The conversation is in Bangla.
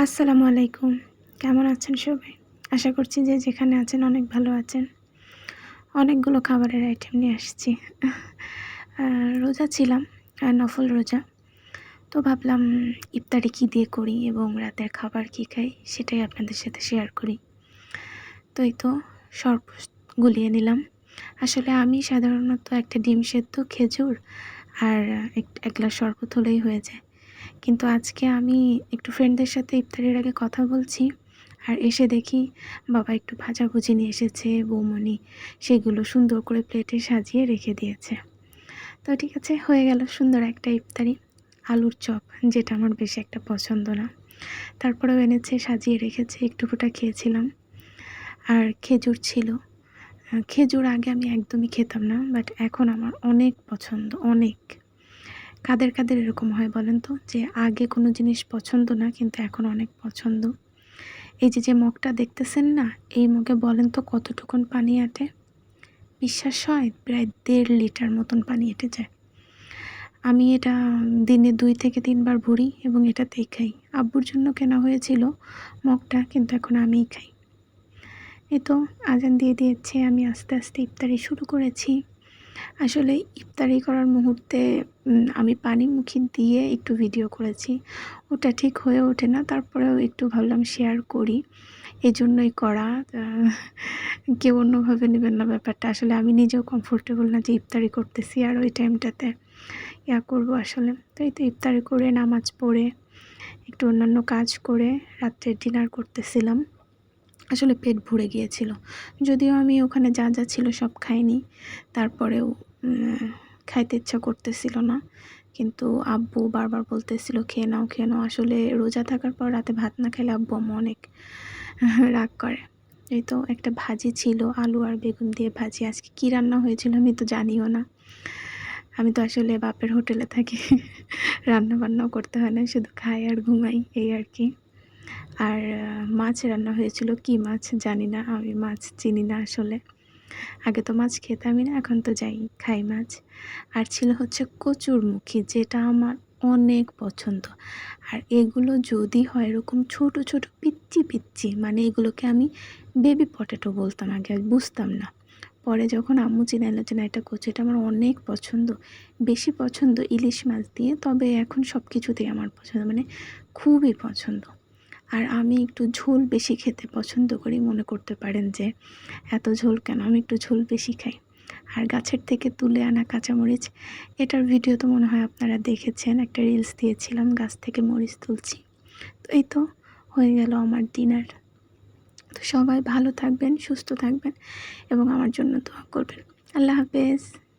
আসসালামু আলাইকুম। কেমন আছেন সবাই? আশা করছি যে যেখানে আছেন অনেক ভালো আছেন। অনেকগুলো খাবারের আইটেম নিয়ে আসছি। রোজা ছিলাম নফল রোজা। তো ভাবলাম ইফতারি কী দিয়ে করি এবং রাতের খাবার কী খাই সেটাই আপনাদের সাথে শেয়ার করি। তো এই তো শরবত গুলিয়ে নিলাম। আসলে আমি সাধারণত একটা ডিম সেদ্ধ, খেজুর আর এক- এক গ্লাস শরবত হলেই হয়ে যায়। কিন্তু আজকে আমি একটু ফ্রেন্ডদের সাথে ইফতারের আগে কথা বলছি আর এসে দেখি বাবা একটু ভাজাভুজি নিয়ে এসেছে বৌমনি সেগুলো সুন্দর করে প্লেটে সাজিয়ে রেখে দিয়েছে। তো ঠিক আছে, হয়ে গেল সুন্দর একটা ইফতারি। আলুর চপ, যেটা আমার বেশি একটা পছন্দ না। তারপরেও এনেছে, সাজিয়ে রেখেছে একটু একটুকুটা খেয়েছিলাম। আর খেজুর ছিল। খেজুর আগে আমি একদমই খেতাম না বাট এখন আমার অনেক পছন্দ, অনেক। কাদের কাদের এরকম হয় বলেন তো? যে আগে কোনো জিনিস পছন্দ না, কিন্তু এখন অনেক পছন্দ। এই যে যে মগটা দেখতেছেন না, এই মগে বলেন তো কতটুকুন পানি আটে বিশ্বাস হয় প্রায় দেড় লিটার মতন পানি এঁটে যায়। আমি এটা দিনে দুই থেকে তিনবার ভরি এবং এটাতেই খাই। আব্বুর জন্য কেনা হয়েছিল মগটা, কিন্তু এখন আমিই খাই। এ তো, আজান দিয়ে দিয়েছে, আমি আস্তে আস্তে ইফতারি শুরু করেছি। আসলে ইফতারি করার মুহূর্তে আমি পানি মুখি দিয়ে একটু ভিডিও করেছি। ওটা ঠিক হয়ে ওঠে না, তারপরেও একটু ভাবলাম শেয়ার করি। এই জন্যই করা কেউ অন্যভাবে নেবেন না ব্যাপারটা। আসলে আমি নিজেও কমফোর্টেবল না যে ইফতারি করতেছি আর ওই টাইমটাতে ইয়া করব আসলে। তো এই তো ইফতারি করে, নামাজ পড়ে, একটু অন্যান্য কাজ করে রাত্রে ডিনার করতেছিলাম। আসলে পেট ভরে গিয়েছিল। যদিও আমি ওখানে যা যা ছিল সব খাইনি। তারপরেও খাইতে ইচ্ছা করতেছিল না। কিন্তু আব্বু বারবার বলতেছিল, খেয়ে নাও খেয়ে নাও। আসলে রোজা থাকার পর রাতে ভাত না খেলে আব্বু আম্মু অনেক রাগ করে। এই তো একটা ভাজি ছিল, আলু আর বেগুন দিয়ে ভাজি। আজকে কী রান্না হয়েছিল আমি তো জানিও না। আমি তো আসলে বাপের হোটেলে থাকি। রান্না বান্নাও করতে হয় না, শুধু খাই আর ঘুমাই, এই আর কি। আর মাছ রান্না হয়েছিল কি মাছ জানি না, আমি মাছ চিনি না আসলে। আগে তো মাছ খেতামই না, এখন তো যাই, খাই মাছ। আর ছিল হচ্ছে কচুরমুখী, যেটা আমার অনেক পছন্দ। আর এগুলো যদি হয় এরকম ছোট ছোট, পিচ্চি পিচ্চি মানে এগুলোকে আমি বেবি পটেটো বলতাম আগে বুঝতাম না। পরে যখন আম্মু চিনাইলো যে না, এটা কচু, এটা আমার অনেক পছন্দ, বেশি পছন্দ ইলিশ মাছ দিয়ে, তবে এখন সব কিছুতেই আমার পছন্দ মানে খুবই পছন্দ। আর আমি একটু ঝোল বেশি খেতে পছন্দ করি। মনে করতে পারেন যে, এত ঝোল কেন? আমি একটু ঝোল বেশি খাই। আর গাছের থেকে তুলে আনা কাঁচামরিচ, এটার ভিডিও তো মনে হয় আপনারা দেখেছেন। একটা রিলস দিয়েছিলাম, গাছ থেকে মরিচ তুলছি। তো এই তো হয়ে গেল আমার ডিনার তো সবাই ভালো থাকবেন, সুস্থ থাকবেন এবং আমার জন্য দোয়া করবেন। আল্লাহ হাফেজ।